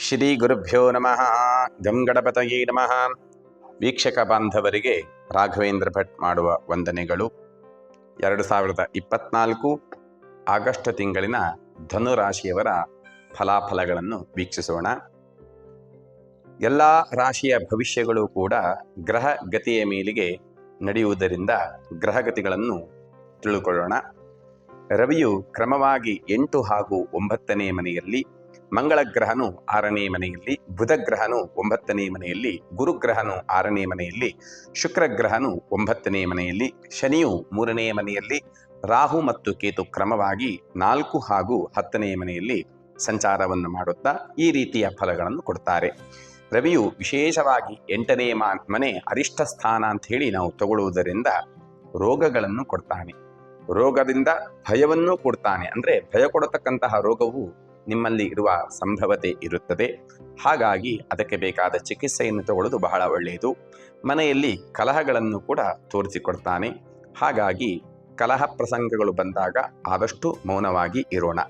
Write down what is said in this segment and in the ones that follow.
ಶ್ರೀ ಗುರುಭ್ಯೋ ನಮಃ. ಗಂ ಗಣಪತಯೇ ನಮಃ. ವೀಕ್ಷಕ ಬಾಂಧವರಿಗೆ ರಾಘವೇಂದ್ರ ಭಟ್ ಮಾಡುವ ವಂದನೆಗಳು. ಎರಡು ಸಾವಿರದ ಇಪ್ಪತ್ನಾಲ್ಕು ಆಗಸ್ಟ್ ತಿಂಗಳಿನ ಧನುರಾಶಿಯವರ ಫಲಾಫಲಗಳನ್ನು ವೀಕ್ಷಿಸೋಣ. ಎಲ್ಲ ರಾಶಿಯ ಭವಿಷ್ಯಗಳು ಕೂಡ ಗ್ರಹ ಗತಿಯ ಮೇಲಿಗೆ ನಡೆಯುವುದರಿಂದ ಗ್ರಹಗತಿಗಳನ್ನು ತಿಳಿದುಕೊಳ್ಳೋಣ ರವಿಯು ಕ್ರಮವಾಗಿ ಎಂಟು ಹಾಗೂ ಒಂಬತ್ತನೇ ಮನೆಯಲ್ಲಿ ಮಂಗಳ ಗ್ರಹನು ಆರನೇ ಮನೆಯಲ್ಲಿ ಬುಧ ಗ್ರಹನು ಒಂಬತ್ತನೇ ಮನೆಯಲ್ಲಿ, ಗುರುಗ್ರಹನು ಆರನೇ ಮನೆಯಲ್ಲಿ ಶುಕ್ರ ಗ್ರಹನು ಒಂಬತ್ತನೇ ಮನೆಯಲ್ಲಿ, ಶನಿಯು ಮೂರನೇ ಮನೆಯಲ್ಲಿ, ರಾಹು ಮತ್ತು ಕೇತು ಕ್ರಮವಾಗಿ ನಾಲ್ಕು ಹಾಗೂ ಹತ್ತನೇ ಮನೆಯಲ್ಲಿ ಸಂಚಾರವನ್ನು ಮಾಡುತ್ತಾ ಈ ರೀತಿಯ ಫಲಗಳನ್ನು ಕೊಡ್ತಾರೆ. ರವಿಯು ವಿಶೇಷವಾಗಿ ಎಂಟನೇ ಮನೆ ಅರಿಷ್ಟ ಸ್ಥಾನ ಅಂತ ಹೇಳಿ ನಾವು ತಗೊಳ್ಳುವುದರಿಂದ ರೋಗಗಳನ್ನು ಕೊಡ್ತಾನೆ. ರೋಗದಿಂದ ಭಯವನ್ನು ಕೊಡ್ತಾನೆ. ಅಂದರೆ ಭಯ ಕೊಡತಕ್ಕಂತಹ ರೋಗವು ನಿಮ್ಮಲ್ಲಿ ಇರುವ ಸಂಭವತೆ ಇರುತ್ತದೆ. ಹಾಗಾಗಿ ಅದಕ್ಕೆ ಬೇಕಾದ ಚಿಕಿತ್ಸೆಯನ್ನು ತಗೊಳ್ಳೋದು ಬಹಳ ಒಳ್ಳೆಯದು. ಮನೆಯಲ್ಲಿ ಕಲಹಗಳನ್ನು ಕೂಡ ತೋರಿಸಿಕೊಡ್ತಾನೆ. ಹಾಗಾಗಿ ಕಲಹ ಪ್ರಸಂಗಗಳು ಬಂದಾಗ ಆದಷ್ಟು ಮೌನವಾಗಿ ಇರೋಣ.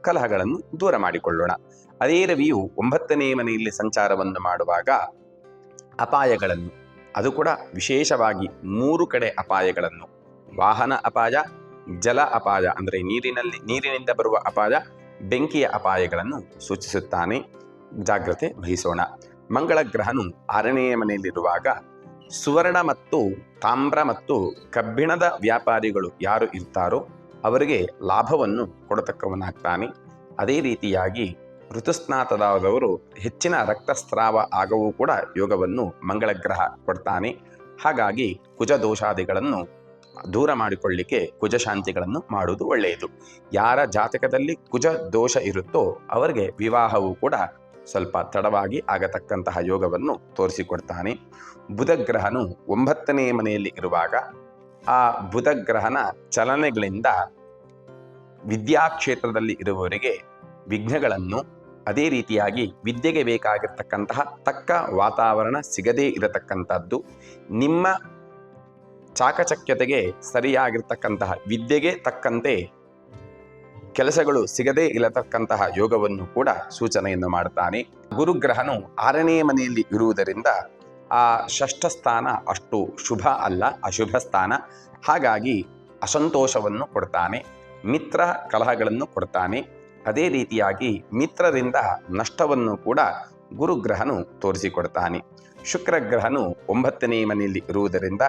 ಕಲಹಗಳನ್ನು ದೂರ ಮಾಡಿಕೊಳ್ಳೋಣ. ಅದೇ ರವಿಯು ಒಂಬತ್ತನೇ ಮನೆಯಲ್ಲಿ ಸಂಚಾರವನ್ನು ಮಾಡುವಾಗ ಅಪಾಯಗಳನ್ನು, ಅದು ಕೂಡ ವಿಶೇಷವಾಗಿ ಮೂರು ಕಡೆ ಅಪಾಯಗಳನ್ನು, ವಾಹನ ಅಪಾಯ, ಜಲ ಅಪಾಯ, ಅಂದರೆ ನೀರಿನಲ್ಲಿ ನೀರಿನಿಂದ ಬರುವ ಅಪಾಯ ಬೆಂಕಿಯ ಅಪಾಯಗಳನ್ನು ಸೂಚಿಸುತ್ತಾನೆ. ಜಾಗ್ರತೆ ವಹಿಸೋಣ. ಮಂಗಳ ಗ್ರಹನು ಆರನೆಯ ಮನೆಯಲ್ಲಿರುವಾಗ ಸುವರ್ಣ ಮತ್ತು ತಾಮ್ರ ಮತ್ತು ಕಬ್ಬಿಣದ ವ್ಯಾಪಾರಿಗಳು ಯಾರು ಇರ್ತಾರೋ ಅವರಿಗೆ ಲಾಭವನ್ನು ಕೊಡತಕ್ಕವನಾಗ್ತಾನೆ. ಅದೇ ರೀತಿಯಾಗಿ ಋತುಸ್ನಾತದವರು ಹೆಚ್ಚಿನ ರಕ್ತಸ್ರಾವ ಆಗವೂ ಕೂಡ ಯೋಗವನ್ನು ಮಂಗಳ ಗ್ರಹ ಕೊಡ್ತಾನೆ. ಹಾಗಾಗಿ ಕುಜ ದೋಷಾದಿಗಳನ್ನು ದೂರ ಮಾಡಿಕೊಳ್ಳಿಕ್ಕೆ ಕುಜಶಾಂತಿಗಳನ್ನು ಮಾಡುವುದು ಒಳ್ಳೆಯದು. ಯಾರ ಜಾತಕದಲ್ಲಿ ಕುಜ ದೋಷ ಇರುತ್ತೋ ಅವರಿಗೆ ವಿವಾಹವು ಕೂಡ ಸ್ವಲ್ಪ ತಡವಾಗಿ ಆಗತಕ್ಕಂತಹ ಯೋಗವನ್ನು ತೋರಿಸಿಕೊಡ್ತಾನೆ. ಬುಧ ಗ್ರಹನು ಒಂಬತ್ತನೇ ಮನೆಯಲ್ಲಿ ಇರುವಾಗ ಆ ಬುಧ ಗ್ರಹನ ಚಲನೆಗಳಿಂದ ವಿದ್ಯಾಕ್ಷೇತ್ರದಲ್ಲಿ ಇರುವವರಿಗೆ ವಿಘ್ನಗಳನ್ನು ಅದೇ ರೀತಿಯಾಗಿ ವಿದ್ಯೆಗೆ ಬೇಕಾಗಿರ್ತಕ್ಕಂತಹ ತಕ್ಕ ವಾತಾವರಣ ಸಿಗದೇ ಇರತಕ್ಕಂಥದ್ದು. ನಿಮ್ಮ ಚಾಕಚಕ್ಯತೆಗೆ ಸರಿಯಾಗಿರ್ತಕ್ಕಂತಹ, ವಿದ್ಯೆಗೆ ತಕ್ಕಂತೆ ಕೆಲಸಗಳು ಸಿಗದೇ ಇಲ್ಲತಕ್ಕಂತಹ ಯೋಗವನ್ನು ಕೂಡ ಸೂಚನೆಯನ್ನು ಮಾಡುತ್ತಾನೆ ಗುರುಗ್ರಹನು ಆರನೇ ಮನೆಯಲ್ಲಿ ಇರುವುದರಿಂದ ಆ ಷಷ್ಠ ಸ್ಥಾನ ಅಷ್ಟು ಶುಭ ಅಲ್ಲ, ಅಶುಭ ಸ್ಥಾನ. ಹಾಗಾಗಿ ಅಸಂತೋಷವನ್ನು ಕೊಡ್ತಾನೆ, ಮಿತ್ರ ಕಲಹಗಳನ್ನು ಕೊಡ್ತಾನೆ. ಅದೇ ರೀತಿಯಾಗಿ ಮಿತ್ರರಿಂದ ನಷ್ಟವನ್ನು ಕೂಡ ಗುರುಗ್ರಹನು ತೋರಿಸಿಕೊಡ್ತಾನೆ. ಶುಕ್ರಗ್ರಹನು ಒಂಬತ್ತನೇ ಮನೆಯಲ್ಲಿ ಇರುವುದರಿಂದ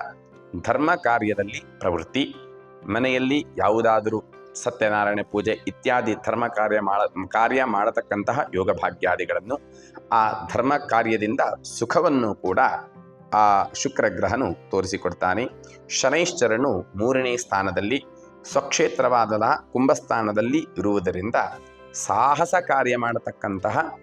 ಧರ್ಮ ಕಾರ್ಯದಲ್ಲಿ ಪ್ರವೃತ್ತಿ, ಮನೆಯಲ್ಲಿ ಯಾವುದಾದರೂ ಸತ್ಯನಾರಾಯಣ ಪೂಜೆ ಇತ್ಯಾದಿ ಧರ್ಮ ಕಾರ್ಯ ಮಾಡ, ಕಾರ್ಯ ಮಾಡತಕ್ಕಂತಹ ಯೋಗ ಭಾಗ್ಯಾದಿಗಳನ್ನು ಆ ಧರ್ಮ ಕಾರ್ಯದಿಂದ ಸುಖವನ್ನು ಕೂಡ ಆ ಶುಕ್ರ ಗ್ರಹನು ತೋರಿಸಿಕೊಡ್ತಾನೆ. ಶನೈಶ್ಚರನು ಮೂರನೇ ಸ್ಥಾನದಲ್ಲಿ ಸ್ವಕ್ಷೇತ್ರವಾದ ಕುಂಭಸ್ಥಾನದಲ್ಲಿ ಇರುವುದರಿಂದ ಸಾಹಸ ಕಾರ್ಯ ಮಾಡತಕ್ಕಂತಹ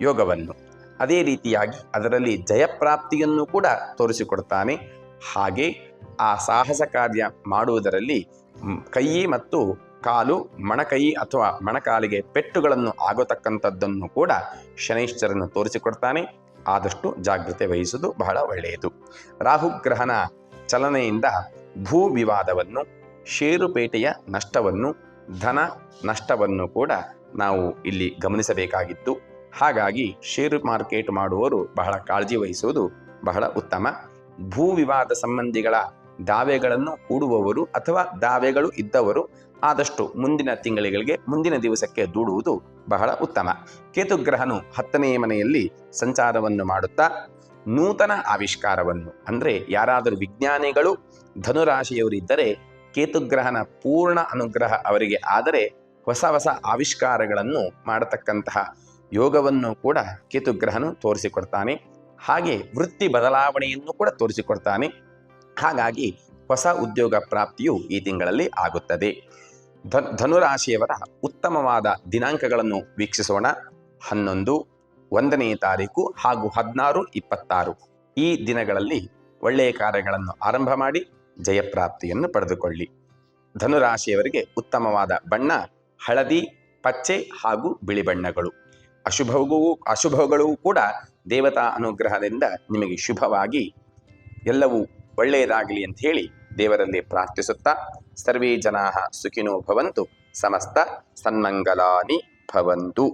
ಯೋಗವನ್ನು ಅದೇ ರೀತಿಯಾಗಿ ಅದರಲ್ಲಿ ಜಯಪ್ರಾಪ್ತಿಯನ್ನು ಕೂಡ ತೋರಿಸಿಕೊಡ್ತಾನೆ. ಹಾಗೆ ಆ ಸಾಹಸ ಕಾರ್ಯ ಮಾಡುವುದರಲ್ಲಿ ಕೈ ಮತ್ತು ಕಾಲು, ಮಣಕೈ ಅಥವಾ ಮಣಕಾಲಿಗೆ ಪೆಟ್ಟುಗಳನ್ನು ಆಗತಕ್ಕಂಥದ್ದನ್ನು ಕೂಡ ಶನೈಶ್ಚರನ್ನು ತೋರಿಸಿಕೊಡ್ತಾನೆ. ಆದಷ್ಟು ಜಾಗ್ರತೆ ವಹಿಸುವುದು ಬಹಳ ಒಳ್ಳೆಯದು. ರಾಹುಗ್ರಹನ ಚಲನೆಯಿಂದ ಭೂ ವಿವಾದವನ್ನು ಷೇರುಪೇಟೆಯ ನಷ್ಟವನ್ನು, ಧನ ನಷ್ಟವನ್ನು ಕೂಡ ನಾವು ಇಲ್ಲಿ ಗಮನಿಸಬೇಕಾಗಿತ್ತು. ಹಾಗಾಗಿ ಷೇರು ಮಾರ್ಕೆಟ್ ಮಾಡುವವರು ಬಹಳ ಕಾಳಜಿ ವಹಿಸುವುದು ಬಹಳ ಉತ್ತಮ. ಭೂ ವಿವಾದ ಸಂಬಂಧಿಗಳ ದಾವೆಗಳನ್ನು ಹೂಡುವವರು ಅಥವಾ ದಾವೆಗಳು ಇದ್ದವರು ಆದಷ್ಟು ಮುಂದಿನ ತಿಂಗಳಿಗಳಿಗೆ ಮುಂದಿನ ದಿವಸಕ್ಕೆ ದೂಡುವುದು ಬಹಳ ಉತ್ತಮ. ಕೇತುಗ್ರಹನು ಹತ್ತನೆಯ ಮನೆಯಲ್ಲಿ ಸಂಚಾರವನ್ನು ಮಾಡುತ್ತಾ ನೂತನ ಆವಿಷ್ಕಾರವನ್ನು, ಅಂದರೆ ಯಾರಾದರೂ ವಿಜ್ಞಾನಿಗಳು, ಧನುರಾಶಿಯವರಿದ್ದರೆ ಕೇತುಗ್ರಹನ ಪೂರ್ಣ ಅನುಗ್ರಹ ಅವರಿಗೆ ಆದರೆ ಹೊಸ ಹೊಸ ಆವಿಷ್ಕಾರಗಳನ್ನು ಮಾಡತಕ್ಕಂತಹ ಯೋಗವನ್ನು ಕೂಡ ಕೇತುಗ್ರಹನು ತೋರಿಸಿಕೊಡ್ತಾನೆ. ಹಾಗೆ ವೃತ್ತಿ ಬದಲಾವಣೆಯನ್ನು ಕೂಡ ತೋರಿಸಿಕೊಡ್ತಾನೆ. ಹಾಗಾಗಿ ಹೊಸ ಉದ್ಯೋಗ ಪ್ರಾಪ್ತಿಯು ಈ ತಿಂಗಳಲ್ಲಿ ಆಗುತ್ತದೆ. ಧನ್, ಧನುರಾಶಿಯವರ ಉತ್ತಮವಾದ ದಿನಾಂಕಗಳನ್ನು ವೀಕ್ಷಿಸೋಣ. ಹನ್ನೊಂದು, ಒಂದನೇ ತಾರೀಕು ಹಾಗೂ ಹದಿನಾರು, ಇಪ್ಪತ್ತಾರು. ಈ ದಿನಗಳಲ್ಲಿ ಒಳ್ಳೆಯ ಕಾರ್ಯಗಳನ್ನು ಆರಂಭ ಮಾಡಿ ಜಯಪ್ರಾಪ್ತಿಯನ್ನು ಪಡೆದುಕೊಳ್ಳಿ. ಧನುರಾಶಿಯವರಿಗೆ ಉತ್ತಮವಾದ ಬಣ್ಣ, ಹಳದಿ, ಪಚ್ಚೆ ಹಾಗೂ ಬಿಳಿ ಬಣ್ಣಗಳು. ಅಶುಭವೂ ಅಶುಭಗಳು ಕೂಡ ದೇವತಾ ಅನುಗ್ರಹದಿಂದ ನಿಮಗೆ ಶುಭವಾಗಿ ಎಲ್ಲವೂ ಒಳ್ಳೆಯದಾಗಲಿ ಅಂತ ಹೇಳಿ ದೇವರಲ್ಲಿ ಪ್ರಾರ್ಥಿಸುತ್ತಾ, ಸರ್ವೇ ಜನಾ ಸುಖಿನೋ ಭವಂತು, ಸಮಸ್ತ ಸನ್ಮಂಗಲಾನಿ ಭವಂತು.